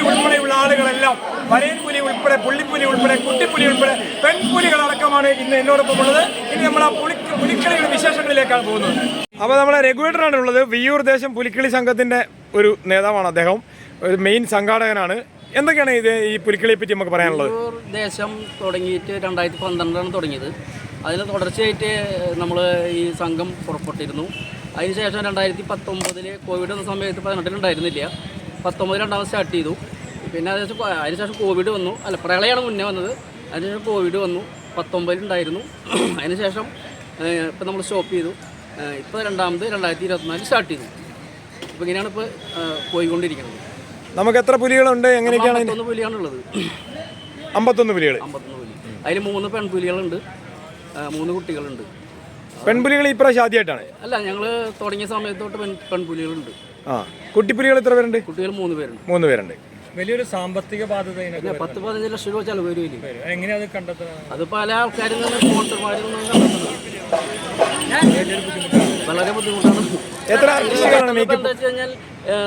കരിപ്പുലി ഉൾപ്പെടെയുള്ള ആളുകളെല്ലാം വരയൻപുലി ഉൾപ്പെടെ പുള്ളിപ്പുലി ഉൾപ്പെടെ കുട്ടിപ്പുലി ഉൾപ്പെടെ പെൺപുലികളടക്കമാണ് ഇന്ന് എന്നോടൊപ്പം ഉള്ളത് ഇനി നമ്മൾ ആ പുലി പുലിക്കളിയുടെ വിശേഷങ്ങളിലേക്കാണ് പോകുന്നത്. അപ്പോൾ നമ്മളെ രഘുവേട്ടനാണ് ഉള്ളത്. വിയ്യൂർ ദേശം പുലിക്കളി സംഘത്തിന്റെ ഒരു നേതാവാണ് അദ്ദേഹം. ഒരു മെയിൻ സംഘാടകനാണ്. എന്തൊക്കെയാണ് ഇത് ഈ പുലിക്കളിയെ പറ്റി നമുക്ക് പറയാനുള്ളത്? ദേശം തുടങ്ങിയിട്ട് രണ്ടായിരത്തി പന്ത്രണ്ടാണ് തുടങ്ങിയത്. അതിന് തുടർച്ചയായിട്ട് നമ്മൾ ഈ സംഘം പുറപ്പെട്ടിരുന്നു. അതിനുശേഷം രണ്ടായിരത്തി പത്തൊമ്പതിൽ കോവിഡ് എന്ന സമയത്ത് പതിനെട്ടിലുണ്ടായിരുന്നില്ല പത്തൊമ്പതിൽ രണ്ടാമത് സ്റ്റാർട്ട് ചെയ്തു. പിന്നെ അതിനുശേഷം അതിനുശേഷം കോവിഡ് വന്നു. അല്ല പ്രളയമാണ് മുന്നേ വന്നത്. അതിനുശേഷം കോവിഡ് വന്നു. പത്തൊമ്പതിലുണ്ടായിരുന്നു അതിനുശേഷം ഇപ്പം നമ്മൾ സ്റ്റോപ്പ് ചെയ്തു. ഇപ്പോൾ രണ്ടാമത് രണ്ടായിരത്തി ഇരുപത്തിനാലിൽ സ്റ്റാർട്ട് ചെയ്തു. അപ്പോൾ ഇങ്ങനെയാണ് ഇപ്പോൾ പോയിക്കൊണ്ടിരിക്കുന്നത്. നമുക്ക് എത്ര പുലികളുണ്ട്? എങ്ങനെയൊക്കെയാണ് അമ്പത്തൊന്ന് പുലിയാണുള്ളത് അമ്പത്തൊന്ന് പുലികൾ അമ്പത്തൊന്ന് പുലി. അതിൽ മൂന്ന് പെൺപുലികളുണ്ട്. മൂന്ന് കുട്ടികളുണ്ട്. പെൺപുലികൾ ഇപ്രാവശ്യം ആദ്യമായിട്ടാണ്. അല്ല ഞങ്ങൾ തുടങ്ങിയ സമയത്തോട്ട് പെൺ പെൺപുലികളുണ്ട്. ആ കുട്ടിപ്പുലികൾ എത്ര പേരുണ്ട്? കുട്ടികൾ മൂന്ന് പേരുണ്ട്. മൂന്ന് പേരുണ്ട്. വലിയൊരു സാമ്പത്തിക ബാധ്യത ഇതിനൊക്കെ പത്ത് പതിനഞ്ച് ലക്ഷം രൂപ ചെലവ് വരും വരും. എങ്ങനെയാ അത് കണ്ടെത്തുന്നത്? അത് പല ആൾക്കാരിൽ നിന്ന് സ്പോൺസർമാരിൽ നിന്നും കണ്ടെത്തുന്നത്. വളരെ ബുദ്ധിമുട്ടാണ്. എത്ര ആർട്ടിസ്റ്റുകളാണ് ഇപ്പം മേക്കപ്പ്? എന്താ വെച്ച് കഴിഞ്ഞാൽ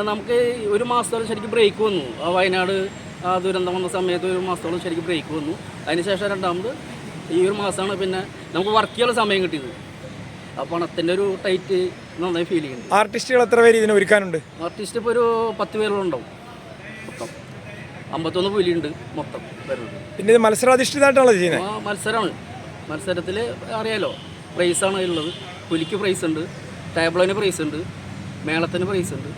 നമുക്ക് ഒരു മാസത്തോളം ശരിക്കും ബ്രേക്ക് വന്നു. ആ വയനാട് ആ ദുരന്തം വന്ന സമയത്ത് ഒരു മാസത്തോളം ശരിക്കും ബ്രേക്ക് വന്നു. അതിനുശേഷം രണ്ടാമത് ഈ ഒരു മാസമാണ് പിന്നെ നമുക്ക് വർക്ക് ചെയ്യാനുള്ള സമയം കിട്ടിയത്. ആ പണത്തിന്റെ ഒരു ടൈറ്റ് നന്നായി ഫീൽ ചെയ്യുന്നുണ്ട്. ആർട്ടിസ്റ്റുകൾ എത്ര പേര് ഇതിനെ ഒരുക്കാനുണ്ട്? ആർട്ടിസ്റ്റ് ഇപ്പോൾ ഒരു പത്ത് പേരുണ്ടാവും മൊത്തം. അമ്പത്തൊന്ന് പുലിയുണ്ട് മൊത്തം വരുന്നത്. പിന്നെ ഇത് മത്സരാധിഷ്ഠിതമായിട്ടാണല്ലോ ചെയ്യുന്നത് ആ മത്സരമാണ്. മത്സരത്തിൽ അറിയാലോ പ്രൈസാണ് ഉള്ളത് പുലിക്ക് പ്രൈസ് ഉണ്ട് ടേബിളിന് പ്രൈസ് ഉണ്ട് മേളത്തിന് പ്രൈസ് ഉണ്ട്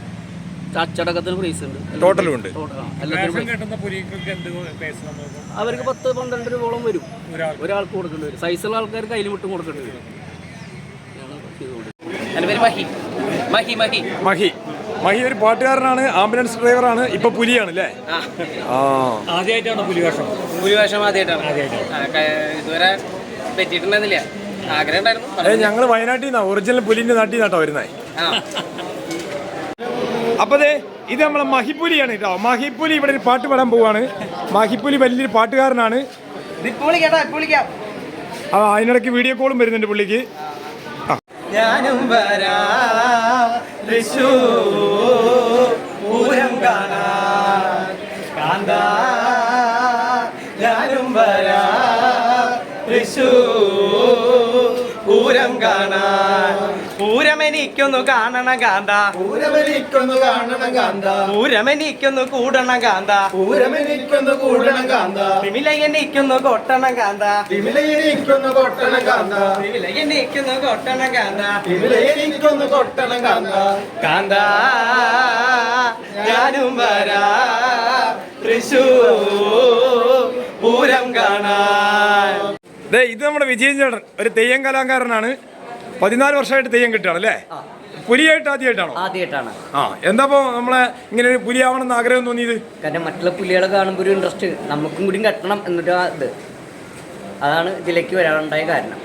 അച്ചടക്കത്തിന് പ്രൈസ് ഉണ്ട്. ടോട്ടലും ഉണ്ട്. ടോട്ടൽ ആ, എല്ലാത്തിനും prize. അവർക്ക് പത്ത് പന്ത്രണ്ട് രൂപയോളം വരും. ഒരാൾക്ക്. കൊടുക്കേണ്ടി വരും. സൈസുള്ള ആൾക്കാർ കയ്യിൽ വിട്ടും കൊടുക്കേണ്ടി വരും. എന്റെ പേര് മഹി. മഹി മഹി. മഹി. മഹി ഒരു പാട്ടുകാരനാണ് ആംബുലൻസ് ഡ്രൈവറാണ് ഇപ്പൊ പുലിയാണ് അല്ലേ ആ. ആദ്യമായിട്ടാണ് പുലിവേഷം? പുലിവേഷം ആദ്യമായിട്ടാണ്. ഇതുവരെ പറ്റിയിട്ടുണ്ടായിരുന്നില്ല ആഗ്രഹം ഉണ്ടായിരുന്നു അതെ ഞങ്ങൾ വയനാട്ടിൽ നിന്നാണ് ഒറിജിനൽ പുലിന്റെ നാട്ടിൽ നിന്നാട്ടോ വരുന്നേ അപ്പതേ ഇത് നമ്മളെ മഹിപ്പുലിയാണ് കേട്ടോ. മഹിപ്പുലി ഇവിടെ ഒരു പാട്ട് പാടാൻ പോവാണ്. മഹിപ്പുലി വലിയൊരു പാട്ടുകാരനാണ്. അതിനിടയ്ക്ക് വീഡിയോ കോളും വരുന്നുണ്ട് പുള്ളിക്ക്. ഞാനും വരാം. തൃശൂർ പൂരം കാണാൻ. കാന്ത ഞാനും വരാം. തൃശൂർ പൂരം കാണാൻ. പൂരം കാണണ കാന്ത. പൂരമെനിക്കൊന്നു കാണണം കാന്ത. പൂരം കൂടണ കാന്ത. പൂരമെനിക്കൊന്നു കൂടണം കാന്ത. വിമില എനിക്കൊന്നു കൊട്ടണം കാന്ത. വിമിലയെനിക്കൊന്ന് കൊട്ടണം കാന്ത. വിമില എനിക്കൊന്നു കൊട്ടണം കാന്ത. വിമിലയെനിക്കൊന്ന് കൊട്ടണം കാന്ത. കാന്ത ഞാനും വരാ. തൃശൂർ പൂരം കാണാൻ. ദേ ഇത് നമ്മുടെ വിജയൻ ചേട്ടൻ ഒരു തെയ്യം കലാകാരനാണ്. പതിനാല് വർഷമായിട്ട് തെയ്യം കിട്ടുകയാണ് അല്ലേ പുലിയായിട്ട് ആദ്യമായിട്ടാണോ? ആദ്യമായിട്ടാണ്. ആ എന്താപ്പോ നമ്മളെ ഇങ്ങനെ ഒരു പുലിയാവണമെന്ന് ആഗ്രഹം തോന്നിയത്? കാരണം മറ്റുള്ള പുലികളെ കാണുമ്പോൾ ഒരു ഇൻട്രസ്റ്റ് നമുക്കും കൂടി കെട്ടണം എന്നൊരു ഇത്. അതാണ് ഇതിലേക്ക് വരാനുണ്ടായ കാരണം.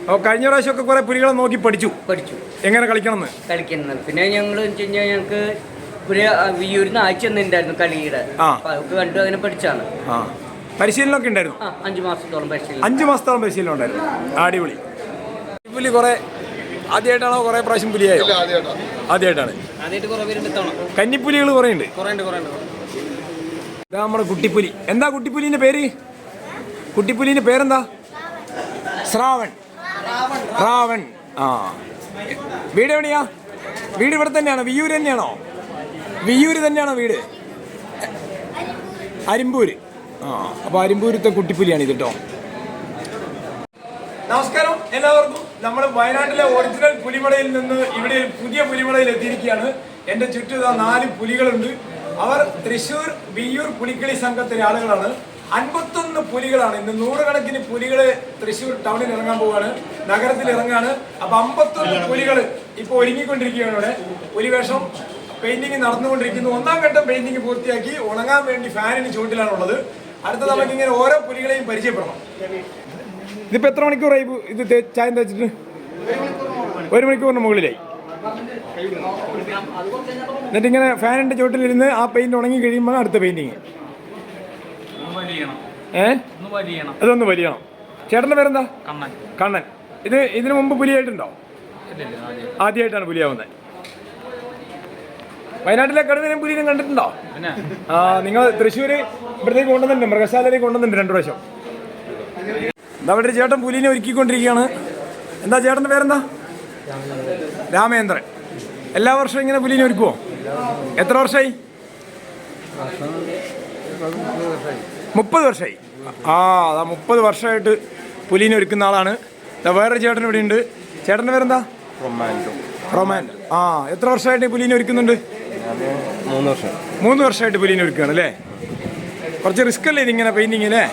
അപ്പോൾ കഴിഞ്ഞ പ്രാവശ്യമൊക്കെ കുറെ പുലികളെ നോക്കി പഠിച്ചു. പഠിച്ചു. എങ്ങനെ കളിക്കണം കളിക്കുന്നത്. പിന്നെ ഞങ്ങൾ വെച്ച് കഴിഞ്ഞാൽ ഞങ്ങൾക്ക് ഒരു ആ, വിയ്യൂരിന്ന് ആഴ്ച ഉണ്ടായിരുന്നു കളിയുടെ. ആ. അപ്പൊ അതൊക്കെ കണ്ടു അങ്ങനെ പഠിച്ചാണ് ആ. പരിശീലനമൊക്കെ ഉണ്ടായിരുന്നു? അഞ്ച് മാസത്തോളം പരിശീലനം. അഞ്ച് മാസത്തോളം പരിശീലനം ഉണ്ടായിരുന്നു. അടിപൊളി. പുലി കുറെ ആദ്യമായിട്ടാണോ കുറെ പ്രാവശ്യം പുലിയായോ? ആദ്യമായിട്ടാണ്. കന്നിപ്പുലികൾ കുറേ ഉണ്ട്. ഇതാ നമ്മുടെ കുട്ടിപ്പുലി. എന്താ കുട്ടിപ്പുലിന്റെ പേര്? കുട്ടിപ്പുലിന്റെ പേരെന്താ? ശ്രാവൺ. ശ്രാവൺ. ആ. വീട് എവിടെയാ? വീട് ഇവിടെ തന്നെയാണോ? വിയ്യൂര് തന്നെയാണോ? വിയ്യൂര് തന്നെയാണോ വീട്? അരിമ്പൂര്. ആ അപ്പോൾ അരിമ്പൂരത്തെ കുട്ടിപ്പുലിയാണ് ഇത് കേട്ടോ നമസ്കാരം എല്ലാവർക്കും. നമ്മൾ വയനാട്ടിലെ ഒറിജിനൽ പുലിമടയിൽ നിന്ന് ഇവിടെ പുതിയ പുലിമടയിൽ എത്തിയിരിക്കുകയാണ്. എന്റെ ചുറ്റും നാല് പുലികളുണ്ട്. അവർ തൃശൂർ വിയ്യൂർ പുലിക്കളി സംഘത്തിലെ ആളുകളാണ്. അൻപത്തൊന്ന് പുലികളാണ്. ഇന്ന് നൂറുകണക്കിന് പുലികൾ തൃശ്ശൂർ ടൗണിൽ ഇറങ്ങാൻ പോവാണ്. നഗരത്തിൽ ഇറങ്ങാണ്. അപ്പൊ അമ്പത്തൊന്ന് പുലികൾ ഇപ്പൊ ഒരുങ്ങിക്കൊണ്ടിരിക്കുകയാണ് ഇവിടെ. പുലിവേഷം പെയിന്റിങ് നടന്നുകൊണ്ടിരിക്കുന്നു. ഒന്നാം ഘട്ടം പെയിന്റിങ് പൂർത്തിയാക്കി. ഉണങ്ങാൻ വേണ്ടി ഫാനിന് ചുവട്ടിലാണുള്ളത്. അടുത്ത നമുക്ക് ഇങ്ങനെ ഓരോ പുലികളെയും പരിചയപ്പെടണം. ഇതിപ്പോ എത്ര മണിക്കൂറായി ഇത് ചായം തേച്ചിട്ട് ഒരു മണിക്കൂറിന് മുകളിലായി. എന്നിട്ട് ഇങ്ങനെ ഫാനിന്റെ ചുവട്ടിലിരുന്ന് ആ പെയിന്റ് ഉണങ്ങി കഴിയുമ്പോൾ അടുത്ത പെയിന്റിങ്. ഏ? അതൊന്ന് വലിയണം. ചേട്ടന്റെ പേരെന്താ? കണ്ണൻ. കണ്ണൻ. ഇത് ഇതിനു മുമ്പ് പുലിയായിട്ടുണ്ടോ? ആദ്യമായിട്ടാണ് പുലിയാവുന്നത്. വയനാട്ടിലെ കടുവനും പുലിനും കണ്ടിട്ടുണ്ടോ? ആ നിങ്ങൾ തൃശ്ശൂർ ഇവിടത്തേക്ക് കൊണ്ടുവന്നിട്ടുണ്ട് മൃഗശാലയിലേക്ക് കൊണ്ടുവന്നിട്ടുണ്ട് രണ്ടു പ്രാവശ്യം. എന്താ അവിടെ ചേട്ടൻ പുലിനെ ഒരുക്കിക്കൊണ്ടിരിക്കുകയാണ്. എന്താ ചേട്ടന്റെ പേരെന്താ? രാമേന്ദ്രൻ. എല്ലാ വർഷവും ഇങ്ങനെ പുലിനെ ഒരുക്കുവോ? എത്ര വർഷമായി? മുപ്പത് വർഷമായി. ആ അതാ മുപ്പത് വർഷമായിട്ട് പുലിനെ ഒരുക്കുന്ന ആളാണ്. വേറൊരു ചേട്ടൻ ഇവിടെ ഉണ്ട് ചേട്ടന്റെ പേരെന്താ? റൊമാൻ ആ എത്ര വർഷമായിട്ട് പുലിനെ ഒരുക്കുന്നുണ്ട്? മൂന്ന് വർഷം. മൂന്ന് വർഷമായിട്ട് പുലിനെ ഒരുക്കുകയാണ് അല്ലേ? കുറച്ച് റിസ്ക് അല്ലേ ഇതിങ്ങനെ പെയിന്റിങ് അല്ലേ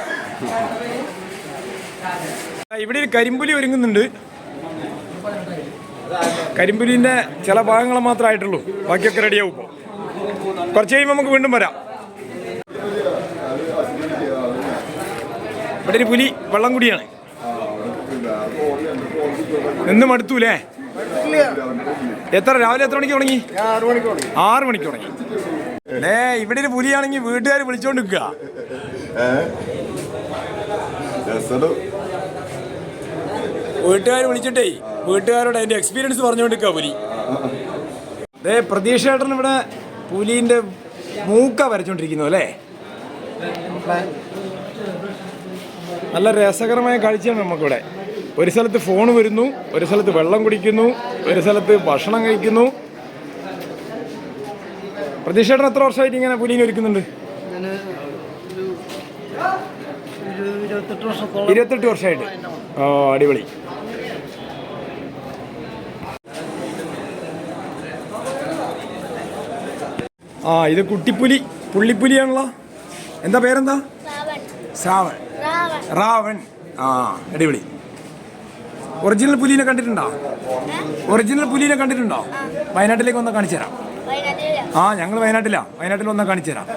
ഇവിടെ ഒരു കരിമ്പുലി ഒരുങ്ങുന്നുണ്ട്. കരിമ്പുലിന്റെ ചില ഭാഗങ്ങൾ മാത്രമേ ആയിട്ടുള്ളൂ. ബാക്കിയൊക്കെ റെഡിയാവും ഇപ്പോൾ കുറച്ച് കഴിയുമ്പോൾ നമുക്ക് വീണ്ടും വരാം. ഇവിടെ ഒരു പുലി വെള്ളം കുടിയാണ്. എന്നും മടുത്തൂലേ എത്ര? രാവിലെ എത്ര മണിക്ക് തുടങ്ങി? ആറ് മണിക്ക് തുടങ്ങി. ഏ ഇവിടെ ഒരു പുലിയാണെങ്കിൽ വീട്ടുകാർ വിളിച്ചോണ്ട് നിൽക്കുക. വീട്ടുകാർ വിളിച്ചിട്ടേ വീട്ടുകാരോട് അതിന്റെ എക്സ്പീരിയൻസ് പറഞ്ഞുകൊണ്ട് നിൽക്കുക പുലി. ഏ പ്രതീക്ഷ ഏട്ടൻ ഇവിടെ പുലിന്റെ മൂക്ക വരച്ചോണ്ടിരിക്കുന്നു അല്ലേ? നല്ല രസകരമായ കാഴ്ചയാണ് നമുക്കിവിടെ. ഒരു സ്ഥലത്ത് ഫോൺ വരുന്നു ഒരു സ്ഥലത്ത് വെള്ളം കുടിക്കുന്നു ഒരു സ്ഥലത്ത് ഭക്ഷണം കഴിക്കുന്നു. പ്രതീക്ഷേട്ടൻ എത്ര വർഷമായിട്ട് ഇങ്ങനെ പുലിനെ ഒരുക്കുന്നുണ്ട്? ഇരുപത്തെട്ട് വർഷമായിട്ട്. ഓ അടിപൊളി. ആ ഇത് കുട്ടിപ്പുലി പുള്ളിപ്പുലിയാണല്ലോ. എന്താ പേരെന്താ? ശ്രാവൺ റാവൺ. ആ അടിപൊളി. ഒറിജിനൽ പുലിനെ കണ്ടിട്ടുണ്ടോ? ഒറിജിനൽ പുലിനെ കണ്ടിട്ടുണ്ടോ? വയനാട്ടിലേക്ക് ഒന്ന് കാണിച്ചു തരാം. ആ ഞങ്ങൾ വയനാട്ടിലാ. വയനാട്ടിൽ ഒന്ന് കാണിച്ചു തരാം.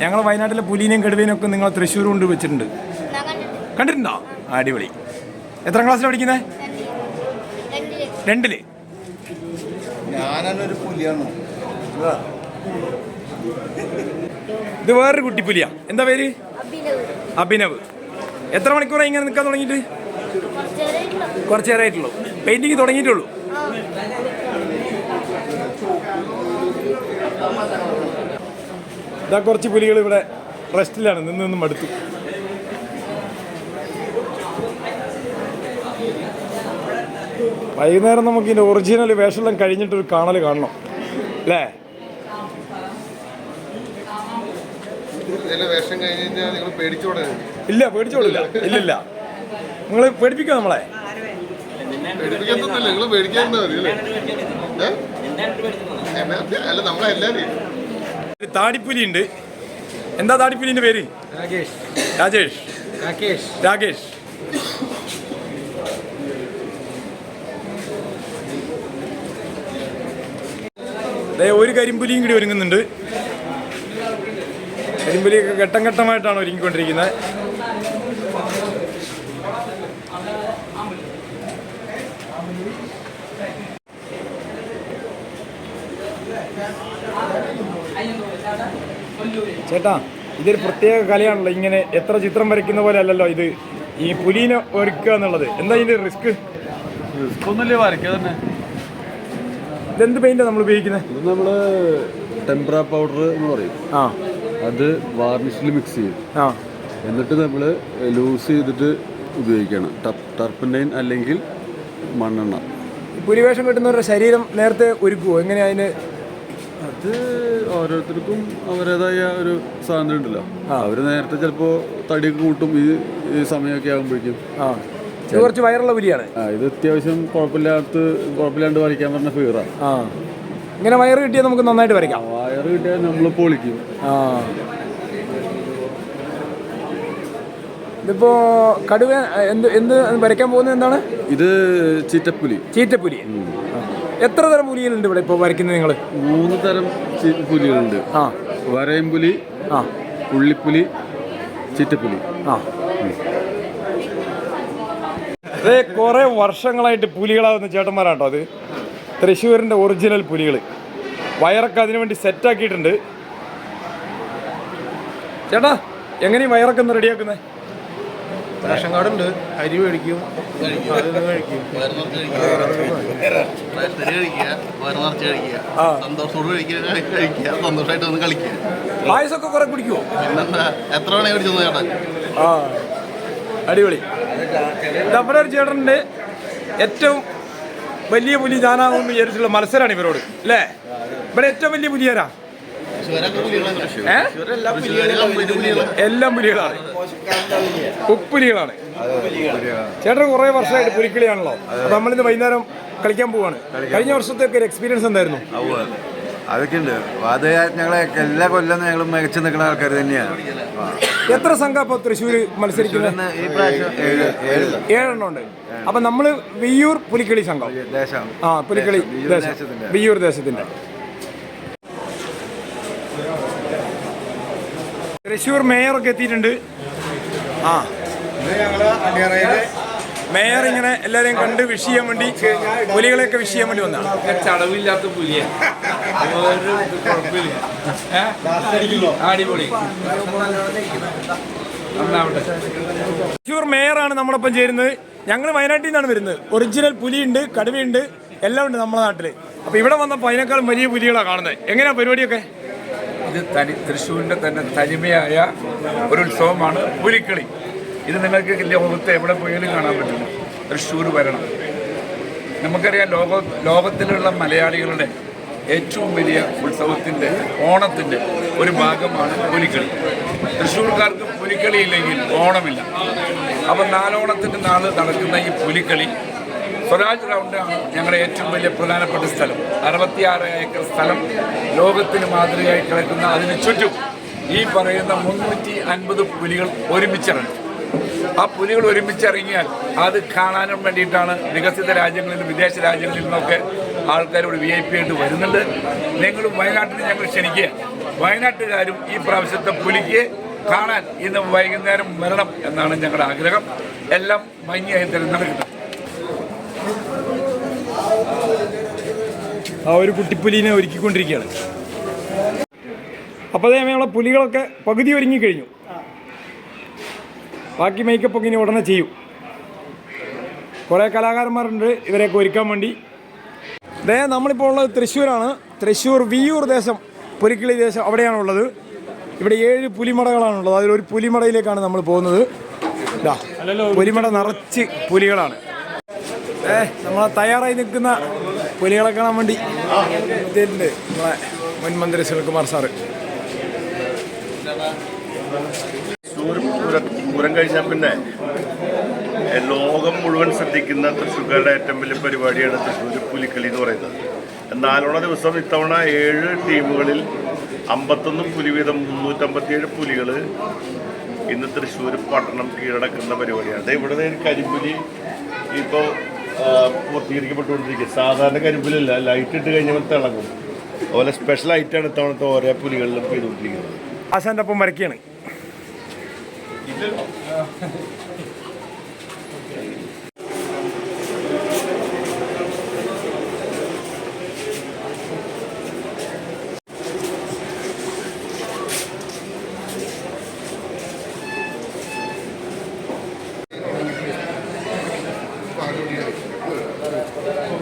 ഞങ്ങൾ വയനാട്ടിലെ പുലിനെയും കടുവേനെയും ഒക്കെ നിങ്ങൾ തൃശ്ശൂർ കൊണ്ട് വെച്ചിട്ടുണ്ട്. കണ്ടിട്ടുണ്ടോ. അടിപൊളി. എത്ര ക്ലാസ്സിലാണ് പഠിക്കുന്നത് രണ്ടിൽ. ഇത്. വേറൊരു കുട്ടിപ്പുലിയാ. എന്താ പേര്? അഭിനവ്. എത്ര മണിക്കൂറായി ഇങ്ങനെ നിൽക്കാൻ തുടങ്ങിയിട്ട്? കുറച്ച് നേരമായിട്ടുള്ളൂ പെയിന്റിങ് തുടങ്ങിയിട്ടുള്ളൂ. ഇതാ കുറച്ച് പുലികൾ ഇവിടെ റെസ്റ്റിലാണ് നിന്ന് നിന്ന് മടുത്തു. വൈകുന്നേരം നമുക്ക് ഇതിന്റെ ഒറിജിനൽ വേഷമെല്ലാം കഴിഞ്ഞിട്ടൊരു കാണൽ കാണണം. അല്ലേ? ഇല്ല പേടിച്ചോളില്ല ഇല്ലില്ല. നിങ്ങൾ പേടിപ്പിക്കുക നമ്മളെ? പേടിപ്പിക്കത്തൊന്നുമില്ല നിങ്ങൾ പേടിക്കാൻ മതി അല്ലേ? അല്ല നമ്മളെല്ലാരും ഒരു താടിപ്പുലി ഉണ്ട് എന്താ താടിപ്പുലിന്റെ പേര്? രാകേഷ്. രാജേഷ്. രാകേഷ്. രാകേഷ്. ദേ ഒരു കരിമ്പുലിയും കൂടി ഒരുങ്ങുന്നുണ്ട്. കരിമ്പുലിയൊക്കെ ഘട്ടം ഘട്ടമായിട്ടാണ് ഒരുങ്ങിക്കൊണ്ടിരിക്കുന്നത്. ചേട്ടാ ഇതൊരു പ്രത്യേക കലയാണല്ലോ. ഇങ്ങനെ എത്ര ചിത്രം വരയ്ക്കുന്ന പോലെ അല്ലല്ലോ ഇത്. ഈ പുലീനെ ഒരുക്കുക എന്നുള്ളത്. എന്താ ഇതിന്റെ റിസ്ക്? ഒന്നുമില്ല വരയ്ക്കുക തന്നെ? ഇതെന്ത് പെയിന്റാ നമ്മൾ ഉപയോഗിക്കുന്നത്? ഇത് നമ്മൾ ടെമ്പറ പൗഡർ എന്ന് പറയും. ആ. അത് വാർണിഷിൽ മിക്സ് ചെയ്യും. ആ. എന്നിട്ട് നമ്മൾ ലൂസ് ചെയ്തിട്ട് ഉപയോഗിക്കണം. ടർപ്പന്റൈൻ അല്ലെങ്കിൽ മണ്ണെണ്ണ. പുലിവേഷം കിട്ടുന്നവരുടെ ശരീരം നേരത്തെ ഒരുക്കുമോ എങ്ങനെയാ അതിന് അത് ഓരോരുത്തർക്കും അവരുടേതായ ഒരു സ്വാതന്ത്ര്യം ഉണ്ടല്ലോ. അവർ നേരത്തെ ചിലപ്പോൾ തടിയൊക്കെ കൂട്ടും ഈ ഈ സമയമൊക്കെ ആകുമ്പോഴേക്കും. ആ. ഇത് കുറച്ച് വയറുള്ള പുലിയാണ്. ആ ഇത് അത്യാവശ്യം കുഴപ്പമില്ലാത്ത കുഴപ്പമില്ലാണ്ട് വരയ്ക്കാൻ പറഞ്ഞ ഫീറാണ് ആ. ഇങ്ങനെ വയറ് കിട്ടിയാൽ നമുക്ക് നന്നായിട്ട് വരയ്ക്കാം. വയറ് കിട്ടിയാൽ നമ്മൾ പൊളിക്കും. ആ. ഇതിപ്പോ കടുവ എന്ത് എന്ത് വരയ്ക്കാൻ പോകുന്നത് എന്താണ്? ഇത് ചീറ്റപ്പുലി. ചീറ്റപ്പുലി. എത്ര തരം പുലികളുണ്ട് ഇവിടെ ഇപ്പോൾ വരയ്ക്കുന്നത് നിങ്ങൾ മൂന്ന് തരം പുലികളുണ്ട്. ആ. വരയമ്പുലി ആ. പുള്ളിപ്പുലി ചിറ്റപ്പുലി. ആ. അതെ കുറേ വർഷങ്ങളായിട്ട് പുലികളാവുന്ന ചേട്ടന്മാരാട്ടോ അത്. തൃശ്ശൂരിന്റെ ഒറിജിനൽ പുലികൾ വയറൊക്കെ അതിനു വേണ്ടി സെറ്റാക്കിയിട്ടുണ്ട്. ചേട്ടാ എങ്ങനെയും വയറൊക്കെ ഒന്ന് റെഡിയാക്കുന്നത് റേഷൻ കാർഡ് ഉണ്ട് അരി മേടിക്കും. സന്തോഷമായിട്ട് ഒന്ന് കളിക്കുക. പായസമൊക്കെ കുറെ കുടിക്കുമോ പിന്നെന്താ? എത്ര ആ. അടിപൊളി. നമ്മുടെ ഒരു ചേട്ടന്റെ ഏറ്റവും വലിയ പുലി ഞാനാകുമെന്ന് വിചാരിച്ചുള്ള മത്സരമാണ് ഇവരോട്. അല്ലേ? ഇവിടെ ഏറ്റവും വലിയ പുലിയാരാ? എല്ലാം പുലികളാണ്. ഉപ്പുലികളാണ്. ചേട്ടൻ കുറെ വർഷമായിട്ട് പുലിക്കളിയാണല്ലോ. അപ്പൊ നമ്മളിന്ന് വൈകുന്നേരം കളിക്കാൻ പോവാണ്. കഴിഞ്ഞ വർഷത്തെ ഒരു എക്സ്പീരിയൻസ് എന്തായിരുന്നു? അതൊക്കെ ഉണ്ട് ഞങ്ങളെ എല്ലാ കൊല്ലം ഞങ്ങൾ മികച്ചു നിൽക്കുന്ന ആൾക്കാർ തന്നെയാണ്. എത്ര സംഘം അപ്പൊ തൃശ്ശൂർ മത്സരിക്കുന്നത് ഏഴെണ്ണം ഉണ്ട്. അപ്പൊ നമ്മൾ വിയ്യൂർ പുലിക്കളി സംഘം. ആ പുലിക്കളി ദേശം. വിയ്യൂർ ദേശത്തിന്റെ തൃശ്ശൂർ മേയറൊക്കെ എത്തിയിട്ടുണ്ട്. ആ. മേയർ ഇങ്ങനെ എല്ലാരെയും കണ്ട് വിഷ് ചെയ്യാൻ വേണ്ടി പുലികളെയൊക്കെ വിഷ് ചെയ്യാൻ വേണ്ടി വന്നതാണ്. ചടവില്ലാത്ത പുലിയ. അടിപൊളി. തൃശ്ശൂർ മേയറാണ് നമ്മളൊപ്പം ചേരുന്നത്. ഞങ്ങൾ വയനാട്ടിൽ നിന്നാണ് വരുന്നത്. ഒറിജിനൽ പുലിയുണ്ട് കടുവയുണ്ട് എല്ലാം ഉണ്ട് നമ്മുടെ നാട്ടിൽ അപ്പൊ ഇവിടെ വന്നപ്പോൾ അതിനേക്കാളും വലിയ പുലികളാണ് കാണുന്നത്. എങ്ങനെയാ പരിപാടിയൊക്കെ? ഇത് തനി തൃശ്ശൂരിന്റെ തന്നെ തനിമയായ ഒരു ഉത്സവമാണ് പുലിക്കളി. ഇത് നിങ്ങൾക്ക് ലോകത്ത് എവിടെ പോയാലും കാണാൻ പറ്റില്ല തൃശ്ശൂർ വരണം. നമുക്കറിയാം ലോക ലോകത്തിലുള്ള മലയാളികളുടെ ഏറ്റവും വലിയ ഉത്സവത്തിന്റെ ഓണത്തിന്റെ ഒരു ഭാഗമാണ് പുലിക്കളി. തൃശ്ശൂർക്കാർക്ക് പുലിക്കളി ഇല്ലെങ്കിൽ ഓണമില്ല. അപ്പം നാലോണത്തിന്റെ നാൾ നടക്കുന്ന ഈ പുലിക്കളി സ്വരാജ് റൗണ്ടാണ് ഞങ്ങളുടെ ഏറ്റവും വലിയ പ്രധാനപ്പെട്ട സ്ഥലം. അറുപത്തിയാറ് ഏക്കർ സ്ഥലം ലോകത്തിന് മാതൃകയായി കിടക്കുന്ന അതിന് ചുറ്റും ഈ പറയുന്ന മുന്നൂറ്റി അൻപത് പുലികൾ ഒരുമിച്ചിറങ്ങി. ആ പുലികൾ ഒരുമിച്ചിറങ്ങിയാൽ അത് കാണാനും വേണ്ടിയിട്ടാണ് വികസിത രാജ്യങ്ങളിൽ നിന്നും വിദേശ രാജ്യങ്ങളിൽ നിന്നൊക്കെ ആൾക്കാർ ഒരു വി ഐ പി ആയിട്ട് വരുന്നുണ്ട്. നിങ്ങൾ വയനാട്ടിൽ ഞങ്ങൾ ക്ഷണിക്കുക. വയനാട്ടുകാരും ഈ പ്രാവശ്യത്തെ പുലിക്ക് കാണാൻ ഇന്ന് വൈകുന്നേരം വരണം എന്നാണ് ഞങ്ങളുടെ ആഗ്രഹം. എല്ലാം ഭംഗിയായി തന്നെ ആ ഒരു കുട്ടിപ്പുലിനെ ഒരുക്കിക്കൊണ്ടിരിക്കുകയാണ്. അപ്പോൾ അതേ നമ്മളെ പുലികളൊക്കെ പകുതി ഒരുങ്ങി കഴിഞ്ഞു. ബാക്കി മേക്കപ്പ് ഇനി ഉടനെ ചെയ്യും. കുറേ കലാകാരന്മാരുണ്ട് ഇവരെയൊക്കെ ഒരുക്കാൻ വേണ്ടി. ദേ നമ്മളിപ്പോൾ ഉള്ളത് തൃശ്ശൂരാണ്. തൃശ്ശൂർ വിയൂർ ദേശം പുലിക്കിളി ദേശം അവിടെയാണുള്ളത് ഇവിടെ ഏഴ് പുലിമടകളാണുള്ളത്. അതിലൊരു പുലിമടയിലേക്കാണ് നമ്മൾ പോകുന്നത്. പുലിമട നിറച്ച് പുലികളാണ്. ഏ നമ്മളെ തയ്യാറായി നിൽക്കുന്ന പുലികളെ കാണാൻ വേണ്ടി എത്തിയിട്ടുണ്ട് നമ്മളെ മുൻ മന്ത്രി സുനിൽകുമാർ സാറ്. പൂരം കഴിഞ്ഞാൽ പിന്നെ ലോകം മുഴുവൻ ശ്രദ്ധിക്കുന്ന തൃശ്ശൂർക്കാരുടെ ഏറ്റവും വലിയ പരിപാടിയാണ് തൃശ്ശൂർ പുലിക്കളി എന്ന് പറയുന്നത്. നാലോളം ദിവസം ഇത്തവണ ഏഴ് ടീമുകളിൽ അമ്പത്തൊന്ന് പുലി വീതം മുന്നൂറ്റമ്പത്തിയേഴ് പുലികൾ ഇന്ന് തൃശ്ശൂർ പട്ടണം കീഴടക്കുന്ന പരിപാടിയാണ്. ഇവിടെ കരിമ്പുലി ഇപ്പോൾ പൂർത്തീകരിക്കപ്പെട്ടുകൊണ്ടിരിക്കുക. സാധാരണ കരിമ്പുലില്ല ലൈറ്റ് ഇട്ട് കഴിഞ്ഞാൽ തിളങ്ങും. അതുപോലെ സ്പെഷ്യൽ ഐറ്റാണ് ഇത്തവണത്തെ ഓരോ പുലികളിലും ചെയ്തുകൊണ്ടിരിക്കുന്നത്. ആശാന്റെ ഒപ്പം വരയ്ക്കുകയാണ്. どうですか?